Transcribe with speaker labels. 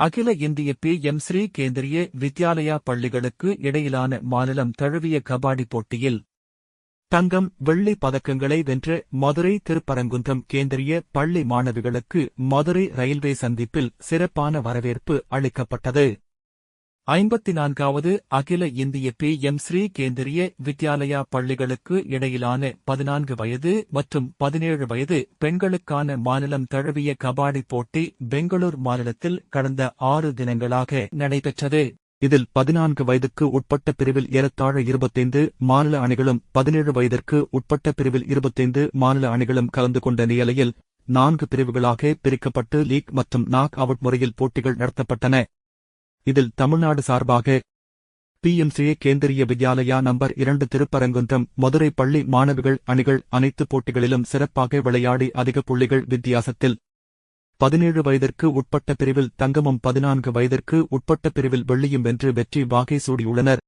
Speaker 1: அகில இந்திய P M Shri Kendriya Vidyalaya பள்ளிகளுக்கு இடையிலான மாநிலம் தழுவிய கபாடி போட்டியில் தங்கம் வெள்ளி பதக்கங்களை வென்ற மதுரை திருப்பரங்குன்றம் கேந்திரிய பள்ளி மாணவிகளுக்கு மதுரை ரயில்வே சந்திப்பில் சிறப்பான வரவேற்பு அளிக்கப்பட்டது. ஐம்பத்தி நான்காவது அகில இந்திய பி எம் ஸ்ரீ கேந்திரிய வித்யாலயா பள்ளிகளுக்கு இடையிலான பதினான்கு வயது மற்றும் பதினேழு வயது பெண்களுக்கான மாநிலம் தழுவிய கபாடி போட்டி பெங்களூர் மாநிலத்தில் கடந்த ஆறு தினங்களாக நடைபெற்றது. இதில் பதினான்கு வயதுக்கு உட்பட்ட பிரிவில் ஏறத்தாழ இருபத்தைந்து மாநில அணிகளும் பதினேழு வயதிற்கு உட்பட்ட பிரிவில் இருபத்தைந்து மாநில அணிகளும் கலந்து கொண்ட நிலையில் நான்கு பிரிவுகளாக பிரிக்கப்பட்டு லீக் மற்றும் நாக் அவுட் முறையில் போட்டிகள் நடத்தப்பட்டன. இதில் தமிழ்நாடு சார்பாக பிஎம்சிஏ கேந்திரிய வித்யாலயா நம்பர் இரண்டு திருப்பரங்குன்றம் மதுரை பள்ளி மாணவிகள் அணிகள் அனைத்து போட்டிகளிலும் சிறப்பாக விளையாடி அதிக புள்ளிகள் வித்தியாசத்தில் பதினேழு வயதிற்கு உட்பட்ட பிரிவில் தங்கமும் பதினான்கு வயதிற்கு உட்பட்ட பிரிவில் வெள்ளியும் வென்று வெற்றி வாகை சூடியுள்ளனர்.